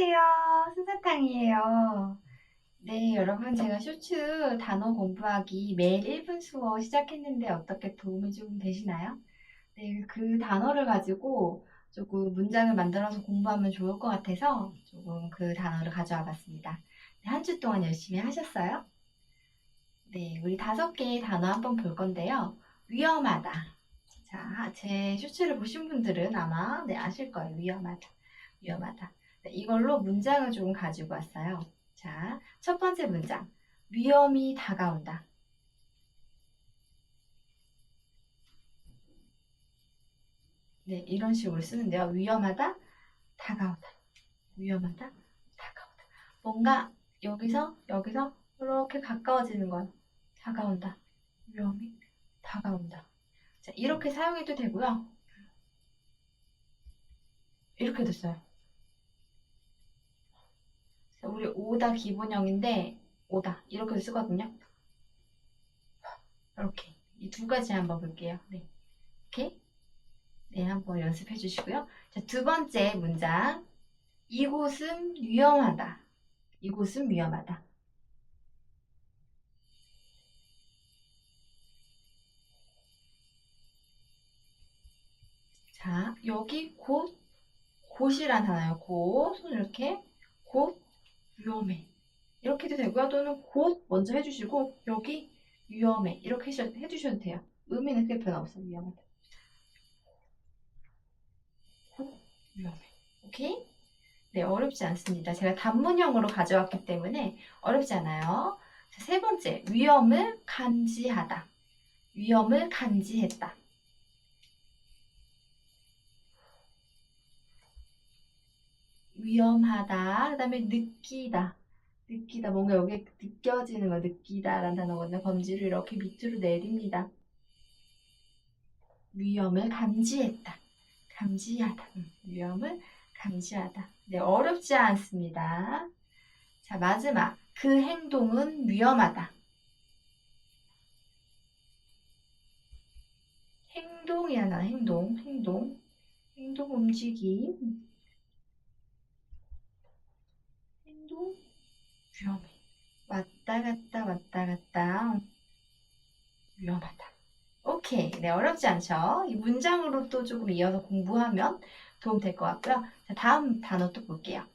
안녕하세요. 순사탕이에요. 네, 여러분, 제가 쇼츠 단어 공부하기 매일 1분 수업 시작했는데 어떻게 도움이 좀 되시나요? 네, 그 단어를 가지고 조금 문장을 만들어서 공부하면 좋을 것 같아서 조금 그 단어를 가져와 봤습니다. 네, 한주 동안 열심히 하셨어요? 네, 우리 다섯 개의 단어 한번 볼 건데요. 위험하다. 자, 제 쇼츠를 보신 분들은 아마 네, 아실 거예요. 위험하다. 위험하다. 네, 이걸로 문장을 조금 가지고 왔어요. 자, 첫 번째 문장. 위험이 다가온다. 네, 이런 식으로 쓰는데요. 위험하다, 다가오다. 위험하다, 다가오다. 뭔가 여기서, 여기서 이렇게 가까워지는 건 다가온다. 위험이 다가온다. 자, 이렇게 사용해도 되고요. 이렇게도 써요. 자, 우리 오다 기본형인데 오다 이렇게 쓰거든요. 이렇게 이 두 가지 한번 볼게요. 네, 이렇게 네 한번 연습해 주시고요. 자, 두 번째 문장 이곳은 위험하다. 이곳은 위험하다. 자, 여기 곳, 곳이란 단어예요. 곳, 손 이렇게 곳 위험해. 이렇게도 되고요. 또는 곳 먼저 해주시고 여기 위험해. 이렇게 해주- 해주셔도 돼요. 의미는 크게 변화 없어요. 곳 위험해. 오케이? 네, 어렵지 않습니다. 제가 단문형으로 가져왔기 때문에 어렵지 않아요. 자, 세 번째, 위험을 감지하다. 위험을 감지했다. 위험하다. 그 다음에 느끼다. 느끼다. 뭔가 여기 느껴지는 거, 느끼다라는 단어거든요. 검지를 이렇게 밑으로 내립니다. 위험을 감지했다. 감지하다. 음, 위험을 감지하다. 네, 어렵지 않습니다. 자, 마지막. 그 행동은 위험하다. 행동이야, 나 행동. 행동. 행동 움직임. 행동 위험해. 왔다 갔다 왔다 갔다 위험하다. 오케이. 네, 어렵지 않죠? 이 문장으로 또 조금 이어서 공부하면 도움 될 것 같고요. 자, 다음 단어 또 볼게요.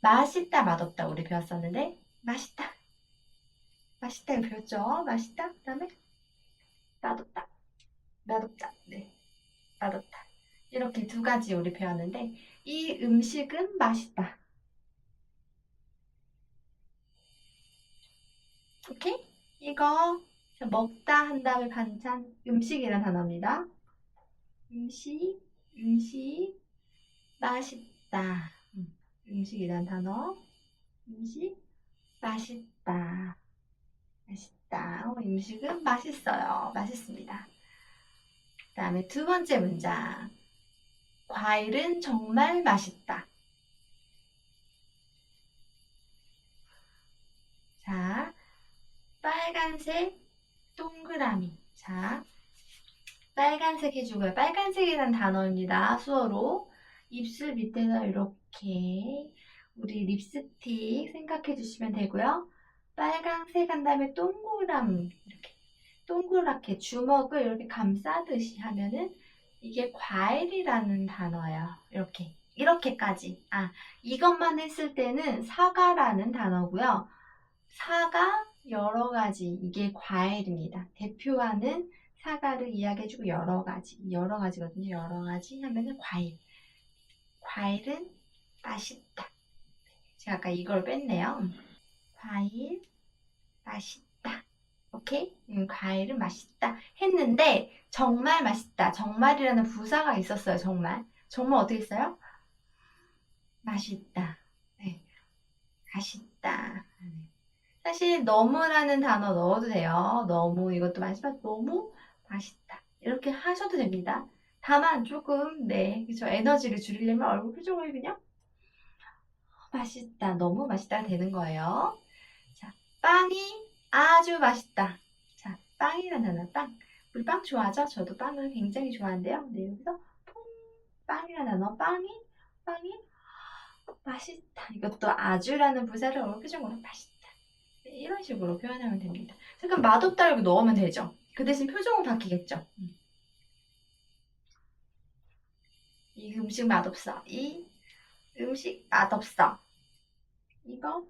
맛있다, 맛없다 우리 배웠었는데 맛있다. 맛있다 배웠죠? 맛있다. 그 다음에 맛없다. 맛없다. 네. 맛없다. 이렇게 두 가지 우리 배웠는데 이 음식은 맛있다. 오케이? 이거 먹다 한 다음에 반찬 음식이라는 단어입니다. 음식, 음식, 맛있다. 음, 음식이란 단어. 음식, 맛있다. 맛있다. 어, 음식은 맛있어요. 맛있습니다. 그 다음에 두 번째 문장. 과일은 정말 맛있다. 자, 빨간색 동그라미. 자, 빨간색 해주고요. 빨간색이라는 단어입니다. 수어로. 입술 밑에서 이렇게 우리 립스틱 생각해 주시면 되고요. 빨간색 한 다음에 동그라미. 이렇게 동그랗게 주먹을 이렇게 감싸듯이 하면은 이게 과일이라는 단어예요. 이렇게. 이렇게까지. 아, 이것만 했을 때는 사과라는 단어고요. 사과 여러 가지 이게 과일입니다. 대표하는 사과를 이야기해주고 여러 가지 여러 가지거든요. 여러 가지 하면은 과일. 과일은 맛있다. 제가 아까 이걸 뺐네요. 과일 맛있다. 오케이? 음, 과일은 맛있다. 했는데 정말 맛있다. 정말이라는 부사가 있었어요. 정말. 정말 어떻게 했어요? 맛있다. 네. 맛있다. 네. 사실 너무라는 단어 넣어도 돼요. 너무 이것도 맛있다. 너무 맛있다. 이렇게 하셔도 됩니다. 다만 조금 네 그쵸 에너지를 줄이려면 얼굴 표정을 그냥 맛있다. 너무 맛있다 되는 거예요. 자 빵이 아주 맛있다. 자 빵이라는 단어 빵. 우리 빵 좋아하죠? 저도 빵을 굉장히 좋아하는데요. 네 여기서 퐁 빵이라는 단어 빵이 빵이 맛있다. 이것도 아주라는 부사를 어로 표정으로 맛있다. 네, 이런 식으로 표현하면 됩니다. 잠깐 맛없다 이렇게 넣으면 되죠. 그 대신 표정은 바뀌겠죠. 음. 이 음식 맛없어. 이 음식 맛없어. 이거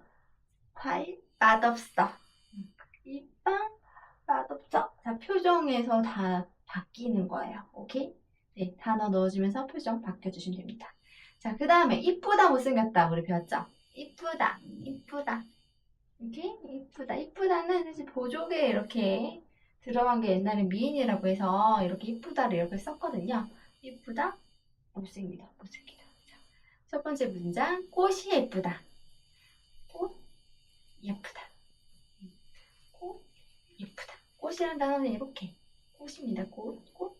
과일 맛없어. 음. 이빵 맛없어. 자, 표정에서 다 바뀌는 거예요. 오케이? 네, 단어 넣어주면서 표정 바뀌어주시면 됩니다. 자, 그 다음에 이쁘다 못생겼다 우리 배웠죠? 이쁘다, 이쁘다. 오케이? 이쁘다, 이쁘다는 사실 보조개 이렇게 들어간 게 옛날에 미인이라고 해서 이렇게 이쁘다를 이렇게 썼거든요. 이쁘다, 못생기다, 못생기다. 자, 첫 번째 문장, 꽃이 예쁘다. 꽃, 예쁘다. 꽃, 예쁘다. 꽃이라는 단어는 이렇게 꽃입니다. 꽃, 꽃,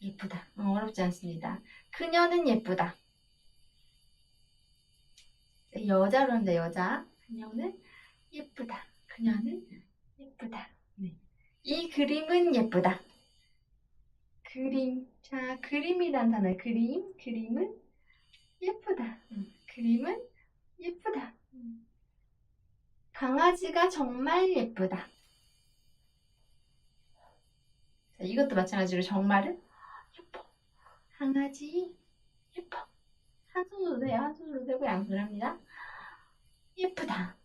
예쁘다. 어, 어렵지 않습니다. 그녀는 예쁘다. 네, 여자로 합니다. 여자. 그녀는 예쁘다. 그녀는 예쁘다. 네. 이 그림은 예쁘다. 그림. 자, 그림이란 단어. 그림. 그림은 예쁘다. 음, 그림은 예쁘다. 음. 강아지가 정말 예쁘다. 자, 이것도 마찬가지로 정말은 예뻐. 강아지 예뻐. 한 손으로 돼요. 한 손으로 되고 양손을 합니다. 예쁘다.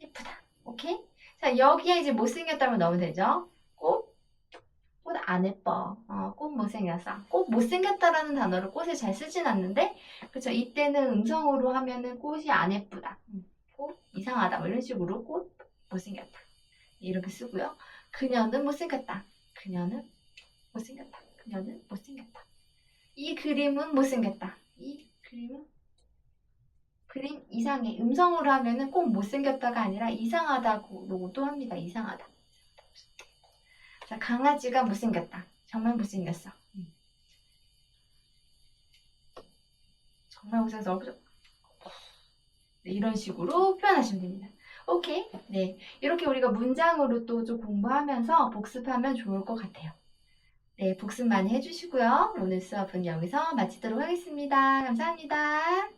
예쁘다. 오케이? 자, 여기에 이제 못생겼다면 넣으면 되죠. 꽃. 꽃 안 예뻐. 어, 꽃 못생겼어. 꽃 못생겼다라는 단어를 꽃에 잘 쓰진 않는데, 그쵸. 이때는 음성으로 하면은 꽃이 안 예쁘다. 음, 꽃 이상하다. 뭐 이런 식으로 꽃 못생겼다. 이렇게 쓰고요. 그녀는 못생겼다. 그녀는 못생겼다. 그녀는 못생겼다. 이 그림은 못생겼다. 이 그림은 그림 이상해. 음성으로 하면은 꼭 못생겼다가 아니라 이상하다고도 합니다. 이상하다. 자, 강아지가 못생겼다. 정말 못생겼어. 음. 정말 못생겼어. 네, 이런 식으로 표현하시면 됩니다. 오케이? 네. 이렇게 우리가 문장으로 또 좀 공부하면서 복습하면 좋을 것 같아요. 네, 복습 많이 해주시고요. 오늘 수업은 여기서 마치도록 하겠습니다. 감사합니다.